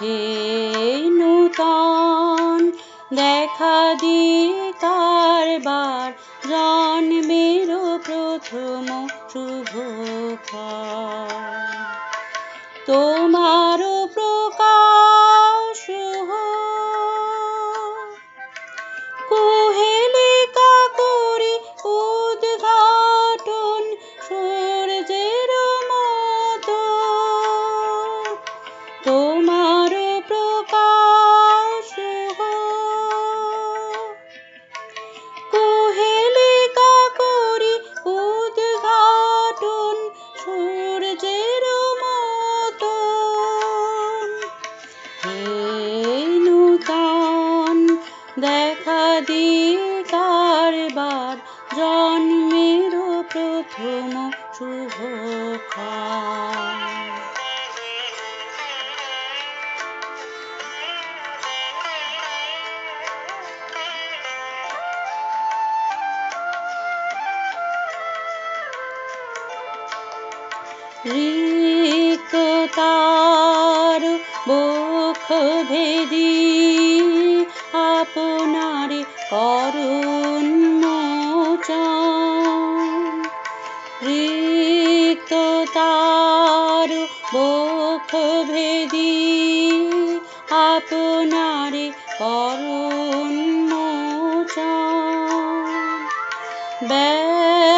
হে নূতন। দেখা দিয়ে কারবার জন্মের প্রথম শুভক্ষণ দেখা দিয়ে কারবার জন্মের প্রথম শুভক্ষণ রিক্ত তার বক্ষ ভেদি রিক্ত তার বক্ষ ভেদি আপনার করুণ মোচন। ব্যক্ত